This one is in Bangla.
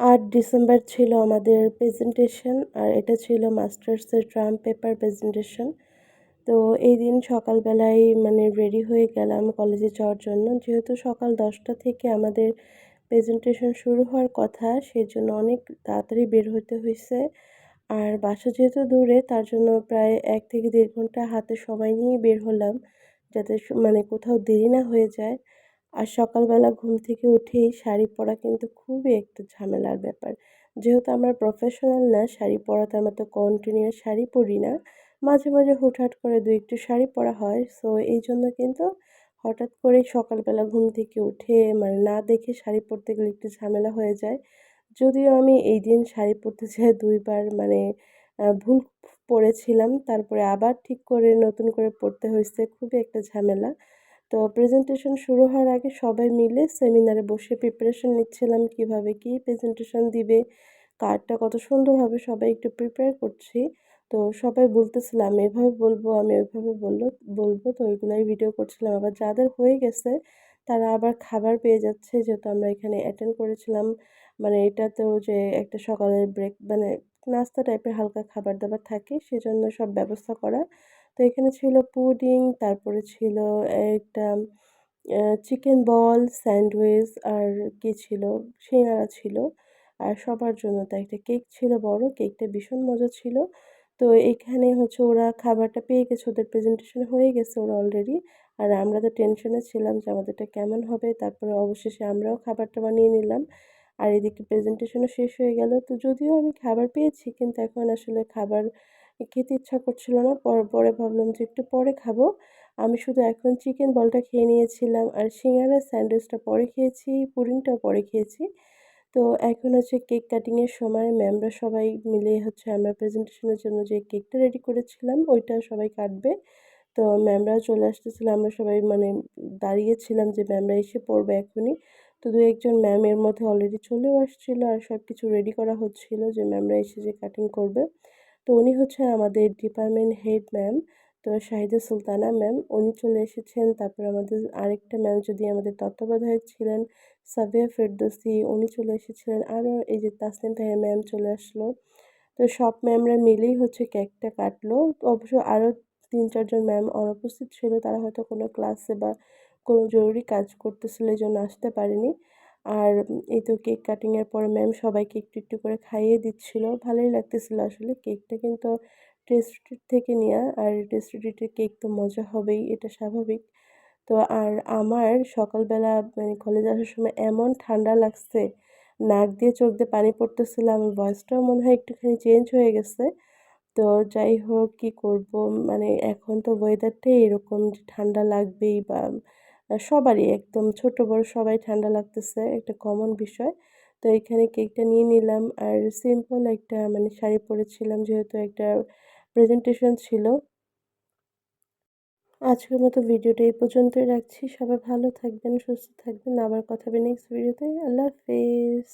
আট ডিসেম্বর ছিল আমাদের প্রেজেন্টেশন আর এটা ছিল মাস্টার্সের ট্রাম পেপার প্রেজেন্টেশন তো এই দিন সকালবেলায় মানে রেডি হয়ে গেলাম কলেজে যাওয়ার জন্য। যেহেতু সকাল দশটা থেকে আমাদের প্রেজেন্টেশন শুরু হওয়ার কথা সেই জন্য অনেক তাড়াতাড়ি বের হতে হয়েছে। আর বাসা যেহেতু দূরে, তার জন্য প্রায় এক থেকে দেড় ঘণ্টা হাতে সময় নিয়ে বের হলাম, যাতে মানে কোথাও দেরি না হয়ে যায়। আর সকালবেলা ঘুম থেকে উঠেই শাড়ি পরা কিন্তু খুবই একটা ঝামেলার ব্যাপার। যেহেতু আমরা প্রফেশনাল না, শাড়ি পরাতে আমরা তো কন্টিনিউয়াস শাড়ি পরি না, মাঝে মাঝে হুটহাট করে দু একটু শাড়ি পরা হয়। সো এই জন্য কিন্তু হঠাৎ করেই সকালবেলা ঘুম থেকে উঠে মানে না দেখে শাড়ি পরতে গেলে একটু ঝামেলা হয়ে যায়। যদিও আমি এই দিন শাড়ি পরতে যেয়ে দুইবার মানে ভুল পরেছিলাম, তারপরে আবার ঠিক করে নতুন করে পড়তে হয়েছে, খুবই একটা ঝামেলা। তো প্রেজেন্টেশন শুরু হওয়ার আগে সবাই মিলে সেমিনারে বসে প্রিপারেশন নিচ্ছিলাম কীভাবে কি প্রেজেন্টেশন দিবে কার্ডটা কত সুন্দর হবে সবাই একটু প্রিপেয়ার করছি। তো সবাই বলতেছিল, আমি এভাবে বলব, আমি ওইভাবে বলল, বলব। তো ওইগুলাই ভিডিও করছিলাম। আবার যাদের হয়ে গেছে, তারা আবার খাবার পেয়ে যাচ্ছে। যেহেতু আমরা এখানে অ্যাটেন্ড করেছিলাম মানে এটাতেও যে একটা সকালের ব্রেক মানে নাস্তা টাইপের হালকা খাবার দাবার থাকে, সেজন্য সব ব্যবস্থা করা। তো এখানে ছিল পুডিং, তারপরে ছিল একটা চিকেন বল স্যান্ডউইচ আর কি ছিল, সিঙ্গারা ছিল। আর সবার জন্য তো একটা কেক ছিল বড় কেকটা ভীষণ মজা ছিল। তো এখানে হচ্ছে ওরা খাবারটা পেয়ে গেছে, ওদের প্রেজেন্টেশন হয়ে গেছে ওরা অলরেডি আর আমরা তো টেনশনে ছিলাম যে আমাদেরটা কেমন হবে, তারপরে অবশেষে আমরাও খাবারটা বানিয়ে নিলাম। আর এদিকে প্রেজেন্টেশনও শেষ হয়ে গেল। তো যদিও আমি খাবার পেয়েছি, কিন্তু এখন আসলে খাবার খেতে ইচ্ছা করছিল না। পর, পরে ভাবলাম যে একটু পরে খাব। আমি শুধু এখন চিকেন বলটা খেয়ে নিয়েছিলাম আর সিঙ্গারা স্যান্ডউইচটা পরে খেয়েছি, পুডিংটাও পরে খেয়েছি। তো এখন হচ্ছে কেক কাটিংয়ের সময় ম্যামরা সবাই মিলে হচ্ছে আমরা প্রেজেন্টেশনের জন্য যে কেকটা রেডি করেছিলাম, ওইটা সবাই কাটবে। তো ম্যামরাও চলে আসতেছিল, আমরা সবাই মানে দাঁড়িয়েছিলাম যে ম্যামরা এসে পড়বে এখনই। তো দু একজন ম্যাম এর মধ্যে অলরেডি চলেও আসছিল আর সব কিছু রেডি করা হচ্ছিল যে ম্যামরা এসে যে কাটিং করবে। তো উনি হচ্ছে আমাদের ডিপার্টমেন্ট হেড ম্যাম তো শাহিদা সুলতানা ম্যাম উনি চলে এসেছেন। তারপর আমাদের আরেকটা ম্যাম যদি আমাদের তত্ত্বাবধায়ক ছিলেন, সাবিয়া ফেরদোসি, উনি চলে এসেছিলেন। আরও এই যে তাসনিম ভাইয়ের ম্যাম চলে আসলো। তো সব ম্যামরা মিলেই হচ্ছে কেকটা কাটলো। অবশ্য আরও তিন চারজন ম্যাম অনুপস্থিত ছিল। তারা হয়তো কোনো ক্লাসে বা কোনো জরুরি কাজ করতেছিল, এই জন্য আসতে পারেনি। আর এই তো কেক কাটিংয়ের পরে ম্যাম সবাইকে একটু একটু করে খাইয়ে দিচ্ছিল। ভালোই লাগতেছিল আসলে। কেকটা কিন্তু টেস্টির থেকে নেওয়া আর টেস্টিটের কেক তো মজা হবেই, এটা স্বাভাবিক। তো আর আমার সকালবেলা মানে কলেজ আসার সময় এমন ঠান্ডা লাগছে, নাক দিয়ে চোখ দিয়ে পানি পড়তেছিল, আমার ভয়েসটাও মনে হয় একটুখানি চেঞ্জ হয়ে গেছে। তো যাই হোক, কী করব? মানে এখন তো ওয়েদারটাই এরকম যে ঠান্ডা লাগবেই বা সবারই একদম ছোট, বড় সবাই ঠান্ডা লাগতেছে, একটা কমন বিষয়। তো এখানে কেকটা নিয়ে নিলাম আর সিম্পল একটা মানে শাড়ি পরেছিলাম যেহেতু একটা প্রেজেন্টেশন ছিল। আজকের মতো ভিডিওটা এই পর্যন্তই রাখছি। সবাই ভালো থাকবেন, সুস্থ থাকবেন। আবার কথা হবে নেক্সট ভিডিওতে আল্লাহ হাফেজ।